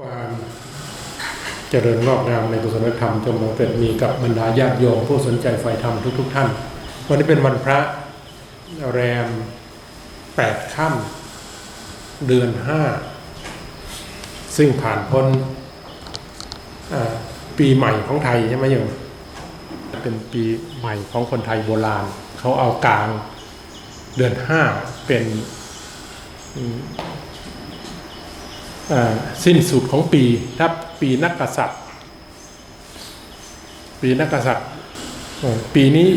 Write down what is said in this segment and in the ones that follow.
ความเจริญงอกงามในกุศลธรรมจงบังเกิดมีกับบรรดาญาติโยมผู้สนใจใฝ่ธรรมทุกๆท่าน วันนี้เป็นวันพระแรมแปดค่ำเดือนห้าซึ่งผ่านพ้นปีใหม่ของไทยใช่ไหมโยมเป็นปีใหม่ของคนไทยโบราณ เขาเอากลางเดือนห้าเป็น สิ้นสุดของปีถ้าปีนักกษัตริย์ ปีนักกษัตริย์ ปีนี้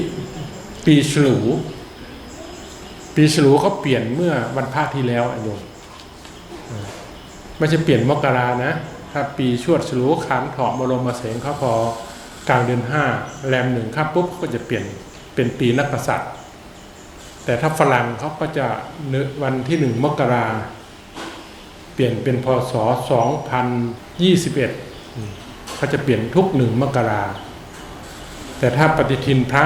ปีฉลู ปีฉลูเขาเปลี่ยนเมื่อวันพระที่แล้วอโยมไม่ใช่เปลี่ยนมกรานะ ถ้าปีชวดฉลูขันถาะบรมเสงเขาพอกลางเดือนห้าแรมหนึ่งข้าปุ๊บก็จะเปลี่ยนเป็นปีนักกษัตริย์ แต่ถ้าฝรั่งเขาก็จะนึกวันที่หนึ่งมกรา เปลี่ยนเป็นพศ 2021เขาจะเปลี่ยนทุกหนึ่งมกราแต่ถ้าปฏิทินพระ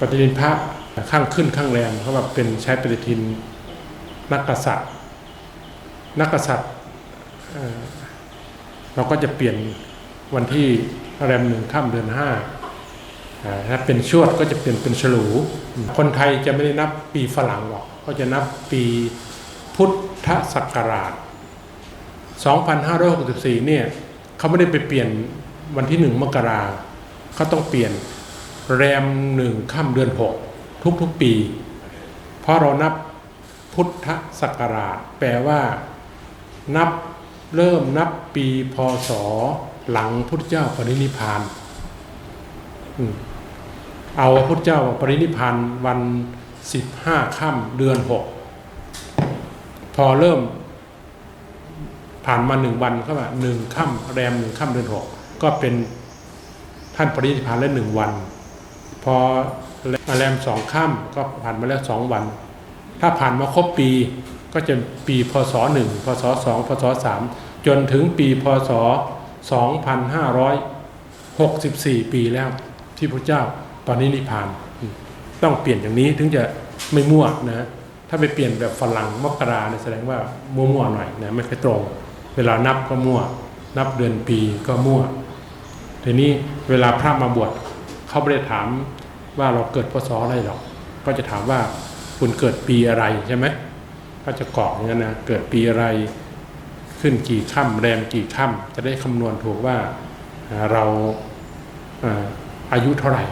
ปฏิทินพระข้างขึ้นข้างแรมเขาแบบเป็นใช้ปฏิทินนักกษัตริย์ นักกษัตริย์เราก็จะเปลี่ยนวันที่แรมหนึ่งข้ามเดือนห้าถ้าเป็นชวดก็จะเปลี่ยนเป็นฉลู คนไทยจะไม่ได้นับปีฝรั่งหรอกเขาจะนับปีพุทธ ทศักราช 2564 เนี่ยเขาไม่ได้ไปเปลี่ยนวันที่หนึ่งมกราเขาต้องเปลี่ยนแรมหนึ่งค่ำเดือนหกทุกๆปี เพราะเรานับพุทธศักราช แปลว่า นับเริ่มนับปีพศหลังพุทธเจ้าปรินิพานเอาพุทธเจ้าปรินิพพานวันสิบห้าค่ำเดือนหก พอเริ่ม ผ่านมาหนึ่งวันก็ว่าหนึ่งค่ำแรมหนึ่งค่ำเดือนหกก็เป็นท่านปรินิพานแล้วหนึ่งวัน พอแรมสองค่ำก็ผ่านมาแล้วสองวัน ถ้าผ่านมาครบปีก็จะปีพศหนึ่งพศสองพศสามจนถึงปีพศสองพันห้าร้อยหกสิบสี่ปีแล้วที่พระเจ้าปรินิพาน ต้องเปลี่ยนอย่างนี้ถึงจะไม่มั่วนะ ถ้าไปเปลี่ยนแบบฝรั่งมกราเนี่ยแสดงว่ามั่วๆหน่อยนะไม่ค่อยตรง เวลานับก็มั่ว นับเดือนปีก็มั่ว ทีนี้เวลาพระมาบวชเขาไม่ได้ถามว่าเราเกิดพศอะไรหรอก ก็จะถามว่าคุณเกิดปีอะไรใช่ไหมก็จะกรอกอย่างนั้นนะเกิดปีอะไรขึ้นกี่ค่ำแรมกี่ค่ำจะได้คำนวณถูกว่าเราอายุเท่าไหร่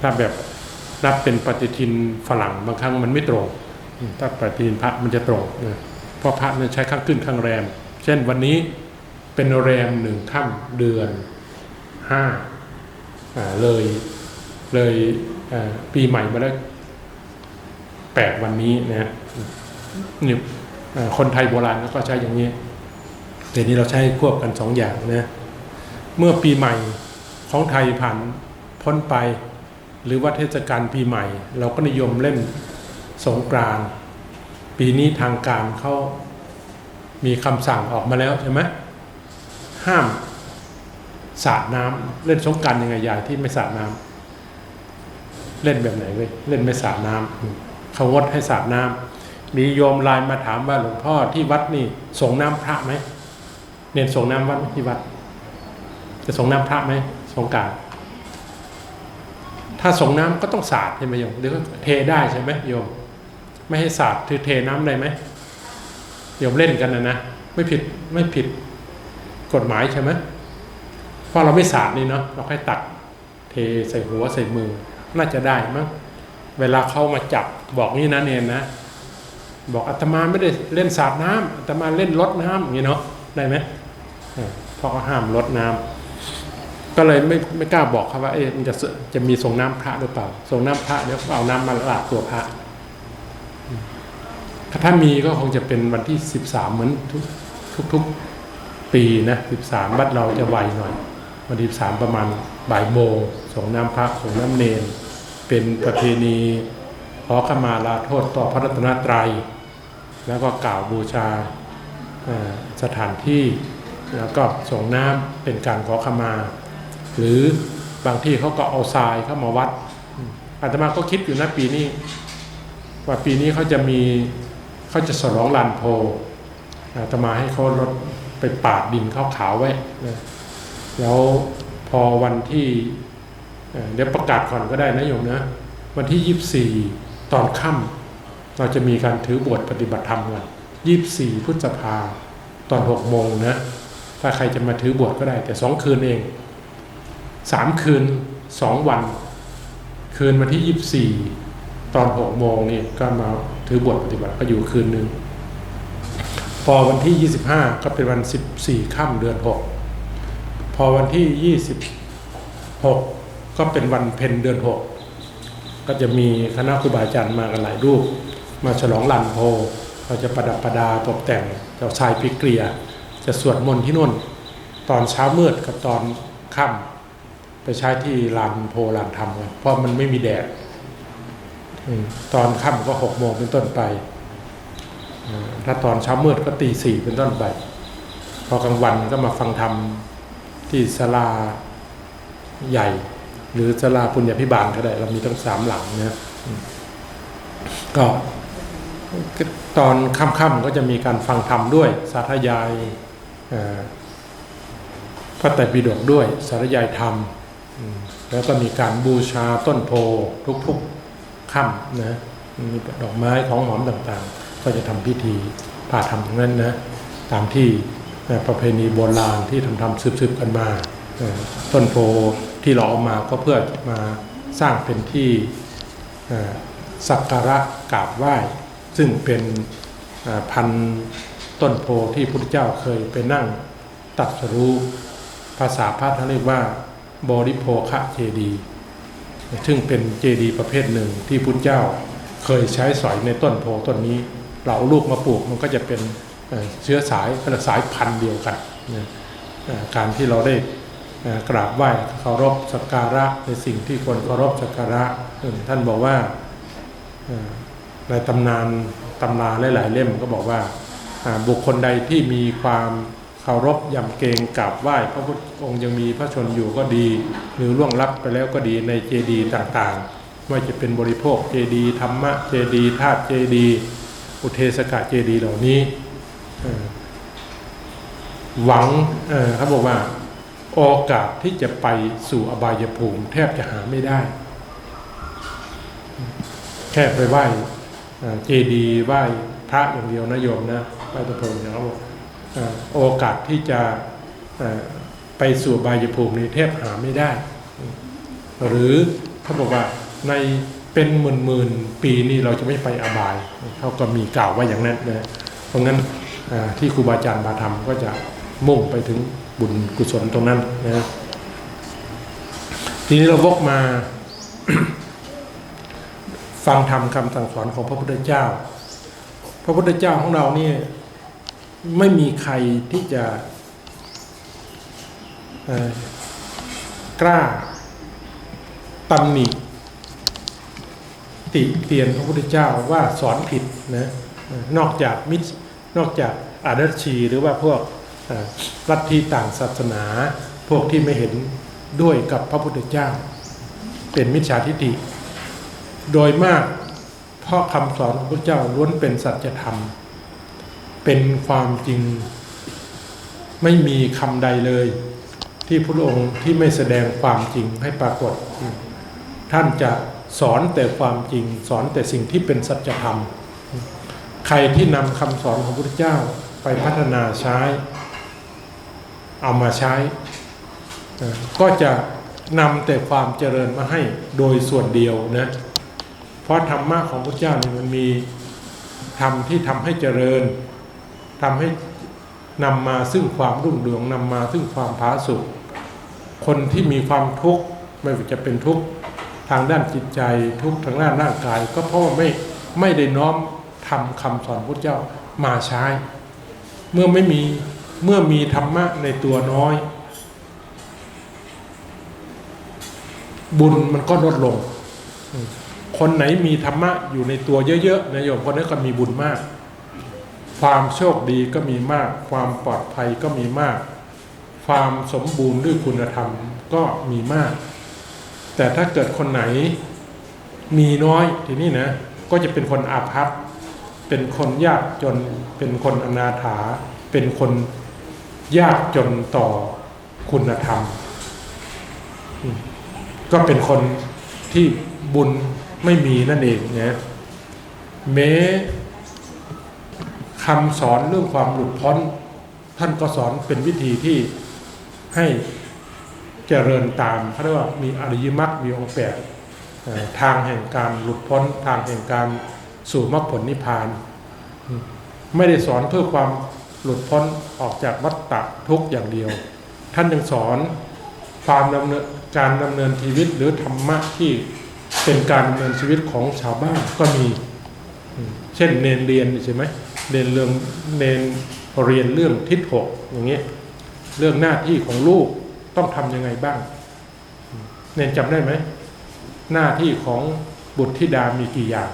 ถ้าแบบนับเป็นปฏิทินฝรั่งบางครั้งมันไม่ตรง ถ้าปฏิทินพระมันจะตรงนะเพราะพระเนี่ยใช้ข้างขึ้นข้างแรม เช่นวันนี้เป็นแรมหนึ่งค่ำเดือนห้าเลยเลยปีใหม่มาแล้วแปดวันนี้นะนี่คนไทยโบราณก็ใช้อย่างนี้แต่นี้เราใช้ควบกันสองอย่างนะเมื่อปีใหม่ของไทยผ่านพ้นไป หรือว่าเทศกาลปีใหม่ เราก็นิยมเล่น สงกรานต์ปีนี้ทางการเขามีคำสั่งออกมาแล้วใช่ไหมห้ามสาดน้ำเล่นสงกรารยังไงยายที่ไม่สาดน้ำเล่นแบบไหนเว้ยเล่นไม่สาดน้ำเขางดให้สาดน้ำมีโยมไลน์มาถามว่าหลวงพ่อที่วัดนี่ส่งน้ำพระไหมเน้นส่งน้ำวัดที่วัด จะส่งน้ำพระไหมสงการถ้าส่งน้ำก็ต้องสาดใช่ไหมโยมหรือเทได้ใช่ไหมโยม ไม่ให้สาดคือเทน้ำได้ไหมโยมเล่นกันนะนะไม่ผิดไม่ผิดกฎหมายใช่ไหมเพราะเราไม่สาดนี่เนาะเราแค่ตักเทใส่หัวใส่มือ น่าจะได้มั้งเวลาเขามาจับบอกนี่นะเนนนะ บอกอาตมาไม่ได้เล่นสาดน้ำอาตมาเล่นลดน้ำอย่างนี้เนาะได้ไหมเอเพราะเขาห้ามลดน้ำก็เลยไม่ไม่กล้าบอกครับว่าเอ๊ะมันจะจะมีส่งน้ำพระหรือเปล่าส่งน้ำพระเดี๋ยวเอาน้ำมาลาดตัวพระ ถ้ามีก็คงจะเป็นวันที่สิบสามเหมือนทุกทุกทกปีนะสิบสามบัดเราจะไวหน่อย วันที่สามประมาณบ่ายโมงส่งน้ำพระส่งน้ำเนน เป็นประเพณีขอขมาลาโทษต่อพระรัตนตรัย แล้วก็กล่าวบูชาสถานที่แล้วก็ส่งน้ำเป็นการขอขมา หรือบางที่เขาก็เอาทรายเข้ามาวัดอาตมาก็คิดอยู่นะปีนี้ ว่าปีนี้เขาจะมี เขาจะสลองลานโพอาตมาให้เขารถไปปาดดินขาวๆไว้นะแล้วพอวันที่เอ่อเดี๋ยวประกาศก่อนก็ได้นะโยมนะ วันที่ 24 ตอนค่ำเราจะมีการถือบวชปฏิบัติธรรมกัน24 พฤษภาตอน 6 โมงนะ ถ้าใครจะมาถือบวชก็ได้ แต่ 2 คืนเอง 3 คืน 2 วัน คืนวันที่ 24 ตอน 6 โมงนี่ก็มา ถือบวชปฏิบัติก็อยู่คืนหนึ่งพอวันที่ 25 ก็เป็นวัน 14ค่ำเดือน 6 พอวันที่ 26 ก็เป็นวันเพ็ญเดือน 6 ก็จะมีคณะครูบาอาจารย์มากันหลายรูป มาฉลองลันโพเราจะประดับประดาตกแต่งเจ้าชายพิเกลียจะสวดมนต์ที่นู่น ตอนเช้ามืดกับตอนค่ำไปใช้ที่ลานโพลานธรรมเพราะมันไม่มีแดด ตอนค่ำก็หกโมงเป็นต้นไป ถ้าตอนเช้ามืดก็ตีสี่เป็นต้นไป พอกลางวันก็มาฟังธรรมที่ศาลาใหญ่ หรือศาลาปุญญาพิบาลก็ได้ เรามีทั้งสามหลังนะก็ตอนค่ำๆก็จะมีการฟังธรรมด้วย สาธยายพระไตรปิฎกด้วย สาธยายธรรมอืมแล้วก็มีการบูชาต้นโพทุกๆ ค่ำนะมีดอกไม้ของหอมต่างๆ ก็จะทำพิธีผ่าธรรมตรงนั้นนะตามที่ประเพณีโบราณที่ทำทำสืบๆกันมาต้นโพที่เราเอามาก็เพื่อมาสร้างเป็นที่สักการะกราบไหว้ ซึ่งเป็นพันต้นโพที่พระพุทธเจ้าเคยไปนั่งตัดสรู้ภาษาพระท่านเรียกว่าบริโภคะเจดีย์ ซึ่งเป็นเจดีย์ประเภทหนึ่งที่พุทธเจ้าเคยใช้สอยในต้นโพต้นนี้เราเอาลูกมาปลูกมันก็จะเป็นเชื้อสายเป็นสายพันธุ์เดียวกันการที่เราได้กราบไหว้เคารพสักการะในสิ่งที่ควรเคารพสักการะท่านบอกว่าในตำนานตำราหลาย ๆ เล่มก็บอกว่าบุคคลใดที่มีความ เคารพยำเกรงกราบไหว้พระพุทธองค์ยังมีพระชนอยู่ก็ดี หรือล่วงลับไปแล้วก็ดีในเจดีย์ต่างๆไม่ว่าจะเป็นบริโภคเจดีย์ธรรมะเจดีย์ธาตุเจดีย์อุเทสกะเจดีย์เหล่านี้หวังเอ่อเขาบอกว่าโอกาสที่จะไปสู่อบายภูมิ แทบจะหาไม่ได้ แค่ไปไหว้เจดีย์ไหว้พระอย่างเดียวนะโยมนะไหว้ตะโพนนะครับบอก โอกาสที่จะไปสู่บายภูมิในี้แทบหาไม่ได้ หรือเขาบอกว่าในเป็นหมื่นหมื่นๆปีนี้เราจะไม่ไปอบายเขาก็มีกล่าวไว้อย่างนั้นนะเพราะงั้นที่ครูบาอาจารย์มาทำก็จะมุ่งไปถึงบุญกุศลตรงนั้นนะทีนี้เราวกมา ฟังธรรมคำสั่งสอนของพระพุทธเจ้า พระพุทธเจ้าของเรานี่ ไม่มีใครที่จะกล้าตำหนิติเตียนพระพุทธเจ้าว่าสอนผิดนะนอกจากมิตรนอกจากอาดัชชี หรือว่าพวกเอ่อลัทธิต่างศาสนา พวกที่ไม่เห็นด้วยกับพระพุทธเจ้า เป็นมิจฉาทิฏฐิโดยมากเพราะคำสอนของพระเจ้าล้วนเป็นสัจธรรม เป็นความจริง ไม่มีคำใดเลย ที่พระองค์ที่ไม่แสดงความจริงให้ปรากฏ ท่านจะสอนแต่ความจริง สอนแต่สิ่งที่เป็นสัจธรรม ใครที่นำคำสอนของพระพุทธเจ้าไปพัฒนาใช้ เอามาใช้ ก็จะนำแต่ความเจริญมาให้โดยส่วนเดียวนะเพราะธรรมะของพระเจ้านี่มันมีธรรมที่ทำให้เจริญ ทำให้นำมาซึ่งความรุ่งเรืองนำมาซึ่งความผาสุกคนที่มีความทุกข์ไม่ว่าจะเป็นทุกข์ทางด้านจิตใจทุกข์ทางด้านร่างกาย ก็เพราะว่าไม่ไม่ได้น้อมทำคำสอนพระเจ้ามาใช้ เมื่อไม่มีเมื่อมีธรรมะในตัวน้อย บุญมันก็ลดลง คนไหนมีธรรมะอยู่ในตัวเยอะๆนะโยมคนนั้นก็มีบุญมาก ความโชคดีก็มีมาก ความปลอดภัยก็มีมาก ความสมบูรณ์ด้วยคุณธรรมก็มีมาก แต่ถ้าเกิดคนไหนมีน้อยทีนี้นะก็จะเป็นคนอาภัพเป็นคนยากจนเป็นคนอนาถา เป็นคนยากจนต่อคุณธรรม ก็เป็นคนที่บุญไม่มีนั่นเองนะแม้ คำสอนเรื่องความหลุดพ้น ท่านก็สอนเป็นวิธีที่ให้เจริญตามเขาเรียกว่ามีอริยมรรคมีองค์แปดทางแห่งการหลุดพ้น ทางแห่งการสู่มรรคผลนิพพาน ไม่ได้สอนเพื่อความหลุดพ้นออกจากวัฏฏะทุกอย่างเดียว ท่านยังสอนความดำเนินการดำเนินชีวิตหรือธรรมะที่เป็นการดำเนินชีวิตของชาวบ้านก็มี เช่นเนนเรียนใช่ไหม เนนเรื่องเนนเรียนเรื่องทิศหกอย่างเงี้ยเรื่องหน้าที่ของลูกต้องทำยังไงบ้าง เนนจำได้ไหม หน้าที่ของบุตรธิดามีกี่อย่าง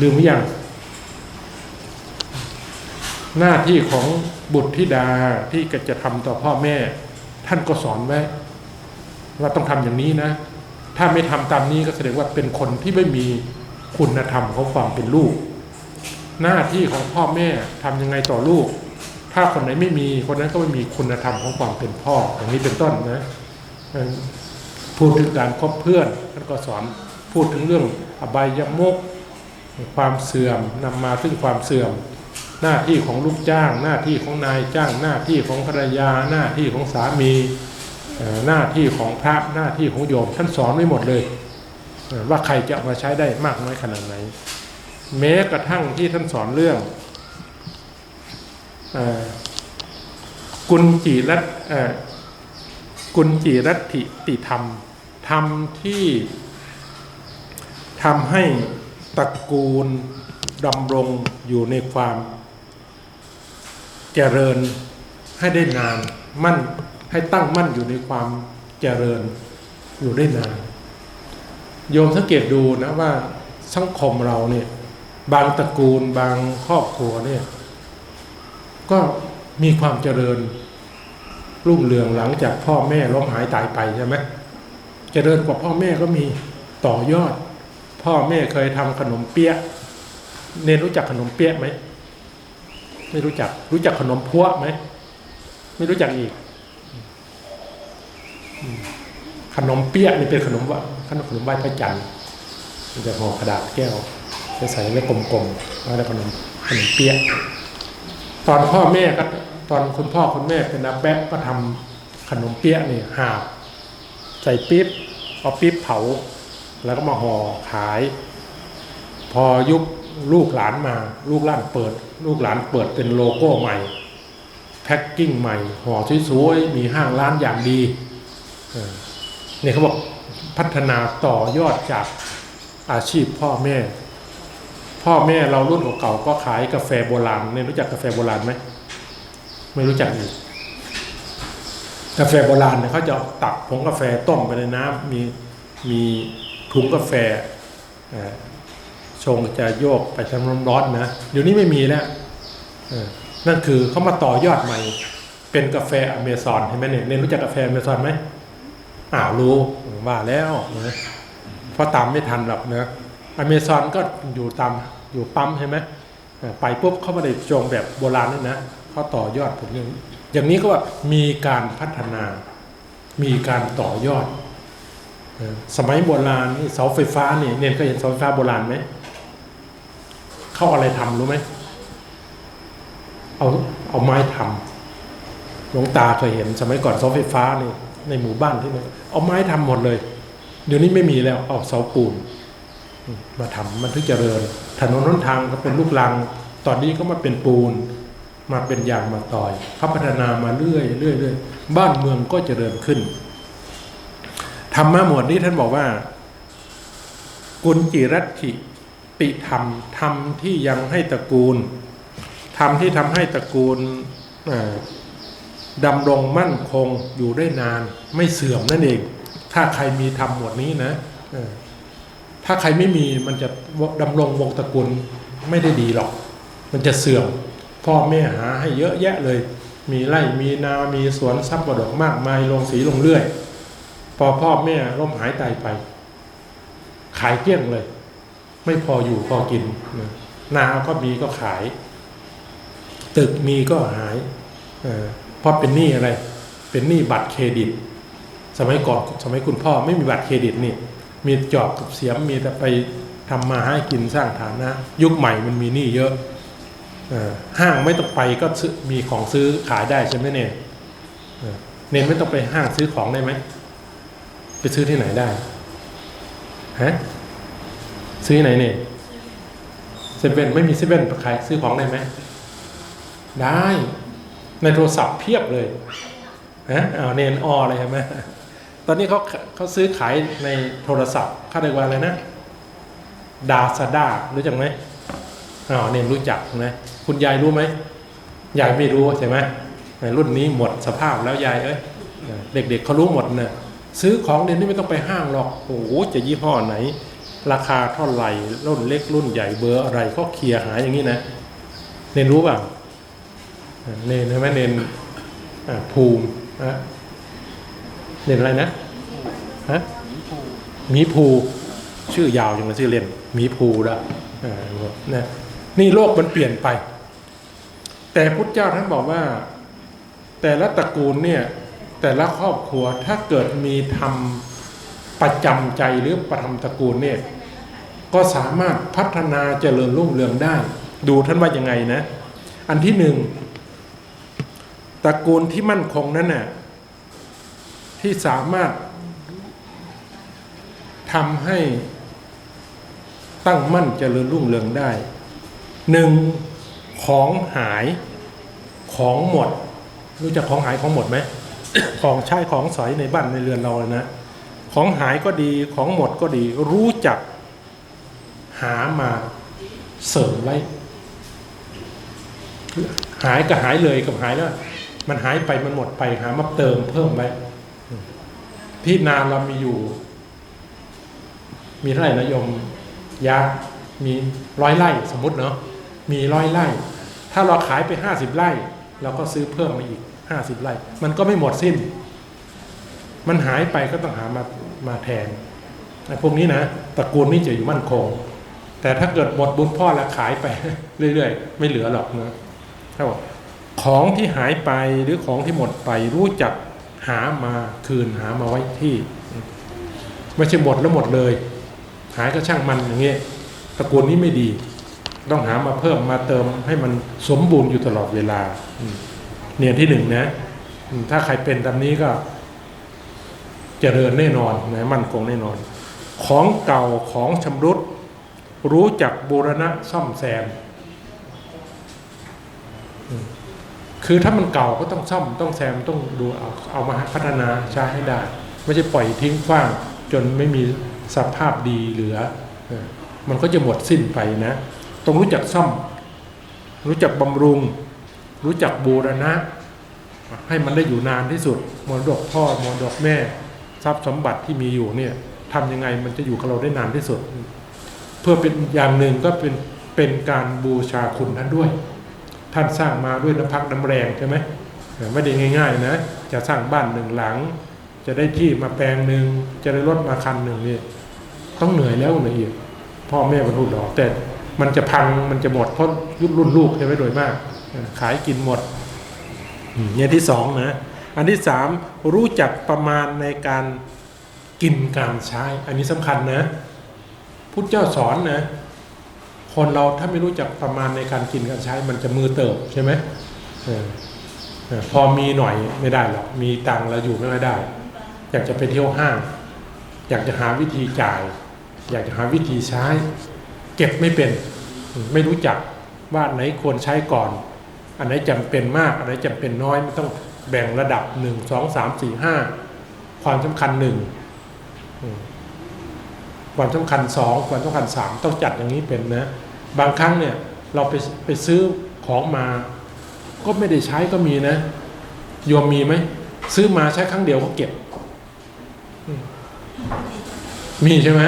ลืมหรือยัง หน้าที่ของบุตรธิดาที่จะทำต่อพ่อแม่ ท่านก็สอนไว้ ว่าต้องทำอย่างนี้นะ ถ้าไม่ทำตามนี้ก็แสดงว่าเป็นคนที่ไม่มี คุณธรรมของความเป็นลูก หน้าที่ของพ่อแม่ทำยังไงต่อลูก ถ้าคนไหนไม่มีคนนั้นก็ไม่มีคุณธรรมของความเป็นพ่ออย่างนี้เป็นต้นนะพูดถึงการคบเพื่อนท่านก็สอนพูดถึงเรื่องอบายมุกความเสื่อมนำมาซึ่งความเสื่อม หน้าที่ของลูกจ้าง หน้าที่ของนายจ้าง หน้าที่ของภรรยา หน้าที่ของสามีหน้าที่ของพระหน้าที่ของโยมท่านสอนไว้หมดเลย ว่าใครจะเอามาใช้ได้มากน้อยขนาดไหน แม้กระทั่งที่ท่านสอนเรื่องอกุญจีรัตกุญจีรัติติธรรมธรรมที่ทำให้ตระกูลดำรงอยู่ในความ เจริญให้ได้นานมั่นให้ตั้งมั่นอยู่ในความเจริญอยู่ได้นาน โยมสังเกตดูนะว่าสังคมเราเนี่ย บางตระกูลบางครอบครัวเนี่ย ก็มีความเจริญรุ่งเรืองหลังจากพ่อแม่ล้มหายตายไปใช่ไหมเจริญกว่าพ่อแม่ก็มีต่อยอด พ่อแม่เคยทำขนมเปี๊ยะเนนรู้จักขนมเปี๊ยะไหมไม่รู้จักรู้จักขนมพัวไหมไม่รู้จักอีก ขนมเปี๊ยะนี่เป็นขนมว่า ขนมขนมไหว้พระจันทร์มันจะห่อกระดาษแก้ว จะใส่ไว้กลมๆแล้วขนมขนมเปี๊ยะตอนพ่อแม่ก็ตอนคุณพ่อคุณแม่เป็นอาแปะก็ทำขนมเปี๊ยะนี่หาบใส่ปี๊บเอาปี๊บเผา แล้วก็มาห่อขาย พอยุคลูกหลานมาลูกหลานเปิด ลูกหลานเปิดเป็นโลโก้ใหม่แพ็กกิ้งใหม่ห่อสวยๆมีห้างร้านอย่างดีเนี่ยเขาบอก พัฒนาต่อยอดจากอาชีพพ่อแม่ พ่อแม่เรารุ่นเก่าก็ขายกาแฟโบราณเนี่ยรู้จักกาแฟโบราณไหมไม่รู้จักอีกกาแฟโบราณเนี่ยเขาจะตักผงกาแฟต้มไปในน้ำมีมีถุงกาแฟชงจะโยกไปทำน้ำร้อนนะเดี๋ยวนี้ไม่มีแล้วนั่นคือเขามาต่อยอดใหม่ เป็นกาแฟอเมซอนเห็นไหมเนี่ยเนรู้จักกาแฟอเมซอนไหม อ้าวรู้ว่าแล้วนะเพราะตามไม่ทันหรอกนะอเมซอนก็อยู่ตามอยู่ปั๊มใช่ไหมไปปุ๊บเขาไม่ได้จงแบบโบราณนี่นะเขาต่อยอดผลอย่างนี้อย่างนี้ก็ว่ามีการพัฒนา มีการต่อยอด สมัยโบราณนี่เสาไฟฟ้านี่เนนก็เห็นเสาไฟฟ้าโบราณไหมเข้าอะไรทำรู้ไหมเอาเอาไม้ทำหลวงตาเคยเห็นสมัยก่อนเสาไฟฟ้านี่ในหมู่บ้านที่นั่ เอาไม้ทำหมดเลย เดี๋ยวนี้ไม่มีแล้วเอาเสาปูนมาทำมันถึงเจริญ ถนนหนทางก็เป็นลูกลัง ตอนนี้ก็มาเป็นปูน มาเป็นยางมาต่อยเขาพัฒนามาเรื่อยเรื่อยเรื่อยบ้านเมืองก็เจริญขึ้นธรรมะหมวดนี้ท่านบอกว่า กุลจิรัติติธรรมธรรมที่ยังให้ตระกูลธรรมที่ทำให้ตระกูล ดำรงมั่นคงอยู่ได้นานไม่เสื่อมนั่นเอง ถ้าใครมีธรรมหมวดนี้นะถ้าใครไม่มีมันจะดำรงวงตระกูลไม่ได้ดีหรอก มันจะเสื่อม พ่อแม่หาให้เยอะแยะเลย มีไร่มีนามีสวนทรัพย์ประดกมากมายลงสีลงเรื่อย พอพ่อแม่ล้มหายตายไป ขายเกลี้ยงเลย ไม่พออยู่พอกินนะนาก็มีก็ขาย ตึกมีก็หาย เออเพราะเป็นหนี้อะไร เป็นหนี้บัตรเครดิต สมัยก่อนสมัยคุณพ่อไม่มีบัตรเครดิตนี่ มีจอบกับเสียมมีแต่ไปทำมาให้กินสร้างฐานะ ยุคใหม่มันมีหนี้เยอะเออห้างไม่ต้องไปก็ซื้อมีของซื้อขายได้ใช่ไหมเนี่ยเออเน้นไม่ต้องไปห้างซื้อของได้ไหมไปซื้อที่ไหนได้ฮะซื้อที่ไหนเนี่ยเซเว่นไม่มีเซเว่นขายซื้อของได้ไหมได้ ในโทรศัพท์เพียบเลยฮะอ้าเนนออเลยใช่ไหมตอนนี้เขาเขาซื้อขายในโทรศัพท์เขาเรียกว่าอะไรนะดาซาด้ารู้จักไหมอ๋อเนี่ยรู้จักนะคุณยายรู้ไหมยายไม่รู้ใช่ไหมรุ่นนี้หมดสภาพแล้วยายเอ้ยเด็กๆเขารู้หมดเนะซื้อของเดี๋ยวนี้ไม่ต้องไปห้างหรอกโอ้โหจะยี่ห้อไหน ราคาเท่าไหร่รุ่นเล็กรุ่นใหญ่เบอร์อะไรก็เคลียร์หาอย่างนี้นะเนนรู้เปล่า เนนใช่ไหมเนนภูมิอะเนนอะไรนะฮะมีภูชื่อยาวอย่างนั้นชื่อเล่นมีภูละนะนี่โลกมันเปลี่ยนไป แต่พุทธเจ้าท่านบอกว่า แต่ละตระกูลเนี่ยแต่ละครอบครัวถ้าเกิดมีทำประจำใจหรือประทำตระกูลเนี่ยก็สามารถพัฒนาเจริญรุ่งเรืองได้ ดูท่านว่ายังไงนะ อันที่หนึ่ง ตระกูลที่มั่นคงนั้นน่ะที่สามารถทำให้ตั้งมั่นเจริญรุ่งเรืองได้หนึ่งของหายของหมด รู้จักของหายของหมดไหมของใช้ของสอยในบ้านในเรือนเรานะ ของหายก็ดีของหมดก็ดี รู้จักหามาเสริมไว้ หายก็หายเลยกับหายแล้ว มันหายไปมันหมดไปหามาเติมเพิ่มไว้ที่นาเรามีอยู่ มีเท่าไหร่นะโยมยามีร้อยไร่สมมติเนาะมีร้อยไร่ ถ้าเราขายไปห้าสิบไร่เราก็ซื้อเพิ่มมาอีกห้าสิบไร่ มันก็ไม่หมดสิ้น มันหายไปก็ต้องหามามาแทนไอ้พวกนี้นะตระกูลนี้จะอยู่มั่นคง แต่ถ้าเกิดหมดบุญพ่อแล้วขายไปเรื่อยๆ ไม่เหลือหรอกนะถ้าบอก ของที่หายไปหรือของที่หมดไปรู้จักหามาคืนหามาไว้ที่ ไม่ใช่หมดแล้วหมดเลย หายก็ช่างมันอย่างเงี้ยตระกูลนี้ไม่ดี ต้องหามาเพิ่มมาเติมให้มันสมบูรณ์อยู่ตลอดเวลาเนี่ยที่หนึ่งนะถ้าใครเป็นตามนี้ก็เจริญแน่นอนนะมั่นคงแน่นอน ของเก่าของชำรุด รู้จักบูรณะซ่อมแซมอืม คือถ้ามันเก่าก็ต้องซ่อมต้องแซมต้องดูเอาเอามาพัฒนาใช้ให้ได้ ไม่ใช่ปล่อยทิ้งขว้าง จนไม่มีสภาพดีเหลือเออมันก็จะหมดสิ้นไปนะต้องรู้จักซ่อม รู้จักบำรุง รู้จักบูรณะ ให้มันได้อยู่นานที่สุดมรดกพ่อมรดกแม่ ทรัพย์สมบัติที่มีอยู่เนี่ยทำยังไงมันจะอยู่กับเราได้นานที่สุด เพื่อเป็นอย่างหนึ่งก็เป็นเป็นการบูชาคุณท่านด้วย ท่านสร้างมาด้วยน้ำพักน้ำแรงใช่ไหมไม่ได้ง่าย ๆ นะ จะสร้างบ้านหนึ่งหลัง จะได้ที่มาแปลงหนึ่งจะได้รถมาคันหนึ่งนี่ต้องเหนื่อยแล้วเหนื่อยอีกพ่อแม่บรรลุดอกแต่มันจะพังมันจะหมดเพราะรุ่นลูกใช่ไหมโดยมาก ขายกินหมดอืมอย่างที่สองนะอันที่สามรู้จักประมาณในการกินการใช้ อันนี้สำคัญนะพุทธเจ้าสอนนะ คนเราถ้าไม่รู้จักประมาณในการกินการใช้มันจะมือเติบใช่ไหมพอมีหน่อยไม่ได้หรอกมีตังค์แล้วอยู่ไม่ได้ อยากจะไปเที่ยวห้าง อยากจะหาวิธีจ่าย อยากจะหาวิธีใช้ เก็บไม่เป็น ไม่รู้จักว่าไหนควรใช้ก่อน อันไหนจำเป็นมากอันไหนจำเป็นน้อยไม่ต้องแบ่งระดับหนึ่งสองสามสี่ห้าความสำคัญหนึ่ง ความสำคัญสองความสำคัญสามต้องจัดอย่างนี้เป็นนะ บางครั้งเนี่ยเราไปไปซื้อของมา ก็ไม่ได้ใช้ก็มีนะโยมมีไหมซื้อมาใช้ครั้งเดียวก็เก็บ มีใช่ไหม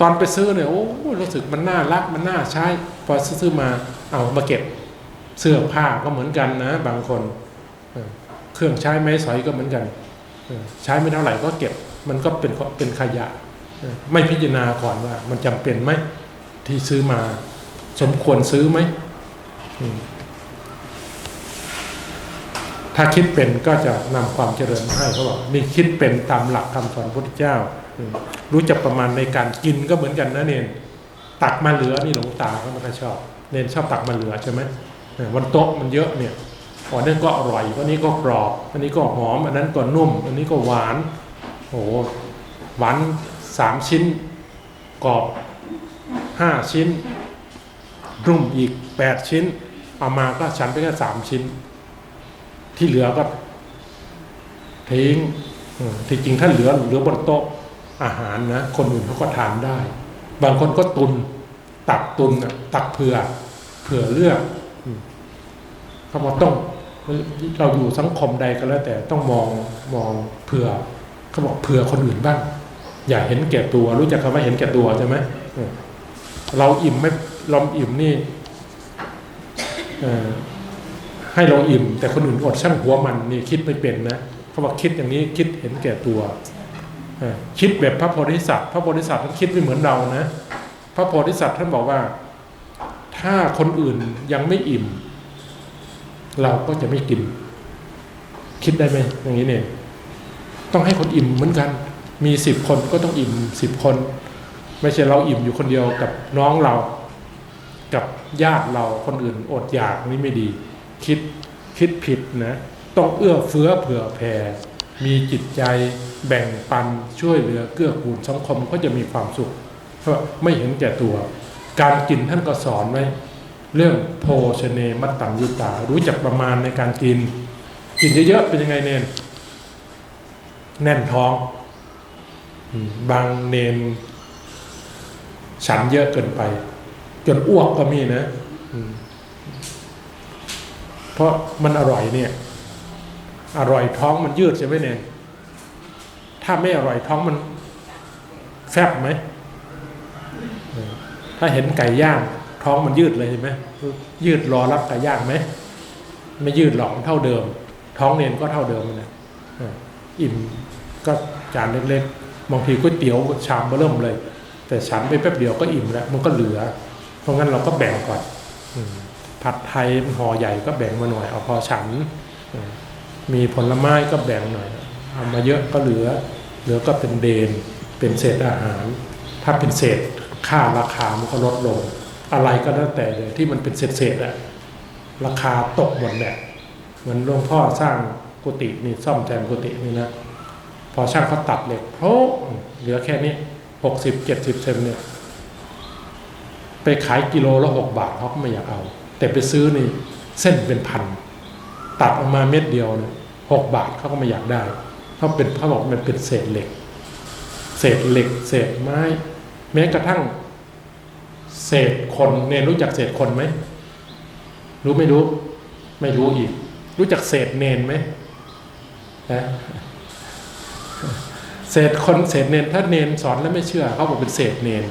ตอนไปซื้อเนี่ยโอ้รู้สึกมันน่ารักมันน่าใช้พอซื้อมาเอามาเก็บเสื้อผ้าก็เหมือนกันนะ บางคนเครื่องใช้ไม้สอยก็เหมือนกันใช้ไม่เท่าไหร่ก็เก็บ มันก็เป็นเป็นขยะ ไม่พิจารณาก่อนว่า มันจำเป็นไหมที่ซื้อมาสมควรซื้อไหม ถ้าคิดเป็นก็จะนำความเจริญมาให้เขาบอกนี่คิดเป็นตามหลักคำสอนพระพุทธเจ้า รู้จักประมาณในการกินก็เหมือนกันนะเนนตักมาเหลือนี่หลวงตาเขาไม่ค่อยชอบ เนนชอบตักมาเหลือใช่ไหมวันโต๊ะมันเยอะเนี่ยอันนั้นก็อร่อยอันนี้ก็กรอบ อันนี้ก็หอม อันนั้นก็นุ่ม อันนี้ก็หวาน โอ้หวาน สามชิ้น กรอบห้าชิ้น รุ่มอีกแปดชิ้น เอามาก็ฉันไปแค่สามชิ้น ที่เหลือก็ทิ้งที่จริงถ้าเหลือเหลือบนโต๊ะอาหารนะ คนอื่นเขาก็ทานได้ บางคนก็ตุน ตักตุนน่ะตักเผื่อเผื่อเลือกเขาบอกต้องเราอยู่สังคมใดก็แล้วแต่ต้องมองมองเผื่อเขาบอกเผื่อคนอื่นบ้าง อย่าเห็นแก่ตัว รู้จักคำว่าเห็นแก่ตัวใช่ไหมเราอิ่มไม่เราอิ่มนี่ให้เราอิ่ม แต่คนอื่นอดช่างหัวมันนี่คิดไม่เป็นนะเขาบอกคิดอย่างนี้คิดเห็นแก่ตัวคิดแบบพระโพธิสัตว์ พระโพธิสัตว์ท่านคิดไม่เหมือนเรานะ พระโพธิสัตว์ท่านบอกว่า ถ้าคนอื่นยังไม่อิ่ม เราก็จะไม่กิน คิดได้ไหมอย่างนี้เนี่ย ต้องให้คนอิ่มเหมือนกัน มีสิบคนก็ต้องอิ่มสิบคน ไม่ใช่เราอิ่มอยู่คนเดียวกับน้องเรา กับญาติเราคนอื่นอดอยากนี่ไม่ดี คิดคิดผิดนะต้องเอื้อเฟื้อเผื่อแผ่มีจิตใจแบ่งปันช่วยเหลือเกื้อกูลสังคมก็จะมีความสุข เพราะไม่เห็นแก่ตัว การกินท่านก็สอนไว้เรื่องโภชเนมัตตัญยุตา รู้จักประมาณในการกิน กินเยอะๆเป็นยังไงเนนแน่นท้อง บางเนนฉันเยอะเกินไป จนอ้วกก็มีนะเพราะมันอร่อยเนี่ย อร่อยท้องมันยืดใช่ไหมเนนถ้าไม่อร่อยท้องมันแฟบไหมถ้าเห็นไก่ย่าง ท้องมันยืดเลยเห็นไหมยืดรอรับไก่ย่างไหมไม่ยืดหรอกเท่าเดิม ท้องเนนก็เท่าเดิมนะเอออิ่มก็จานเล็กๆ บางทีก๋วยเตี๋ยวชามเบอเริ่มเลย แต่ฉันไปแป๊บเดียวก็อิ่มแล้วมันก็เหลือ เพราะงั้นเราก็แบ่งก่อนผัดไทยห่อใหญ่ก็แบ่งมาหน่อยเอาพอฉัน มีผลไม้ก็แบ่งหน่อยเอามาเยอะก็เหลือ เหลือก็เป็นเดนเป็นเศษอาหาร ถ้าเป็นเศษค่าราคามันก็ลดลง อะไรก็แล้วแต่เลยที่มันเป็นเศษเศษอะราคาตกหมดแหละเหมือนหลวงพ่อสร้างกุฏินี่ซ่อมแซมกุฏินี่นะ พอช่างเขาตัดเหล็กโพะเหลือแค่นี้หกสิบเจ็ดสิบเซนเนี่ย ไปขายกิโลละหกบาทเขาก็ไม่อยากเอา แต่ไปซื้อนี่เส้นเป็นพัน ตัดออกมาเม็ดเดียวเนี่ยหกบาทเขาก็ไม่อยากได้เขาเป็นเขาบอกมันเป็นเศษเหล็ก เศษเหล็ก เศษไม้ แม้กระทั่ง เศษคนเนรู้จักเศษคนไหมรู้ไม่รู้ ไม่รู้อีก รู้จักเศษเนนไหมนะ เศษคนเศษเนนถ้าเนนสอนแล้วไม่เชื่อเขาบอกเป็นเศษเนน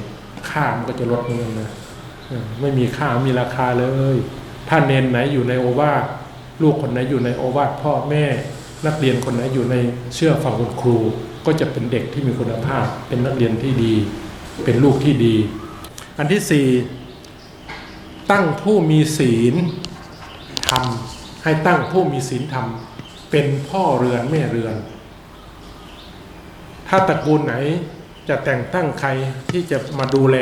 ค่ามันก็จะลดลงนะไม่มีค่ามีราคาเลย ถ้าเนนไหนอยู่ในโอวาทลูกคนไหนอยู่ในโอวาทพ่อแม่ นักเรียนคนไหนอยู่ในเชื่อฟังคุณครู ก็จะเป็นเด็กที่มีคุณภาพ เป็นนักเรียนที่ดี เป็นลูกที่ดี อันที่สี่ตั้งผู้มีศีลทำให้ตั้งผู้มีศีลธรรมเป็นพ่อเรือนแม่เรือน ถ้าตระกูลไหนจะแต่งตั้งใครที่จะมาดูแล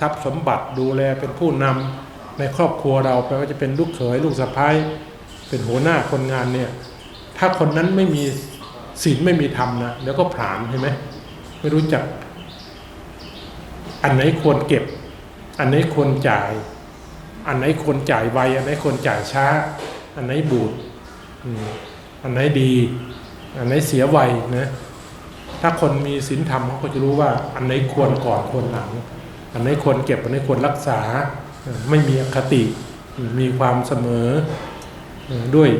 ทรัพย์สมบัติ ดูแลเป็นผู้นำในครอบครัวเราไม่ว่าจะเป็นลูกเขยลูกสะพ้ายเป็นหัวหน้าคนงานเนี่ย ถ้าคนนั้นไม่มีศีลไม่มีธรรมนะเดี๋ยวก็ผลาญใช่ไหมไม่รู้จัก อันไหนควรเก็บ อันไหนควรจ่าย อันไหนควรจ่ายไวอันไหนควรจ่ายช้า อันไหนบูดอันไหนดี อันไหนเสียไวนะ ถ้าคนมีศีลธรรมเขาก็จะรู้ว่าอันไหนควรก่อนควรหลัง อันไหนควรเก็บอันไหนควรรักษา ไม่มีอคติมีความเสมอด้วย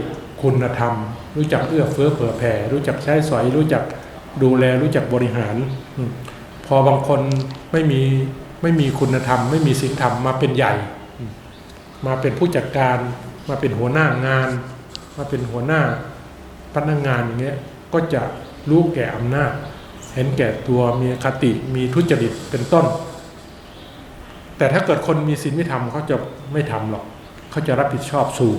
คุณธรรม รู้จักเอื้อเฟื้อเผื่อแผ่ รู้จักใช้สอย รู้จักดูแลรู้จักบริหาร พอบางคนไม่มีไม่มีคุณธรรม ไม่มีศีลธรรมมาเป็นใหญ่มมาเป็นผู้จัดการ มาเป็นหัวหน้างาน มาเป็นหัวหน้าพนักงานอย่างเงี้ยก็จะ รู้แก่อำนาจ เห็นแก่ตัวมีคติมีทุจริตเป็นต้น แต่ถ้าเกิดคนมีศีลไม่ทำเขาจะไม่ทำหรอกเขาจะรับผิดชอบสูง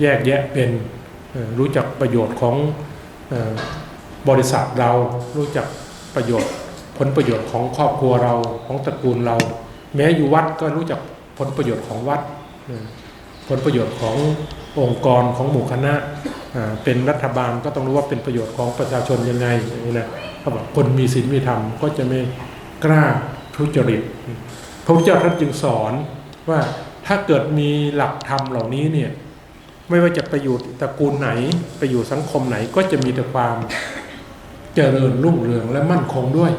แยกแยะเป็นรู้จักประโยชน์ของบริษัทเรารู้จักประโยชน์ ผลประโยชน์ของครอบครัวเราของตระกูลเรา แม้อยู่วัดก็รู้จักผลประโยชน์ของวัด ผลประโยชน์ขององค์กรของหมู่คณะ เป็นรัฐบาลก็ต้องรู้ว่าเป็นประโยชน์ของประชาชนยังไงอย่างนี้นะเขาบอกคนมีศีลมีธรรมก็จะไม่กล้าทุจริตพระพุทธเจ้าท่านจึงสอนว่าถ้าเกิดมีหลักธรรมเหล่านี้เนี่ยไม่ว่าจะไปอยู่ตระกูลไหนไปอยู่สังคมไหนก็จะมีแต่ความเจริญรุ่งเรืองและมั่นคงด้วย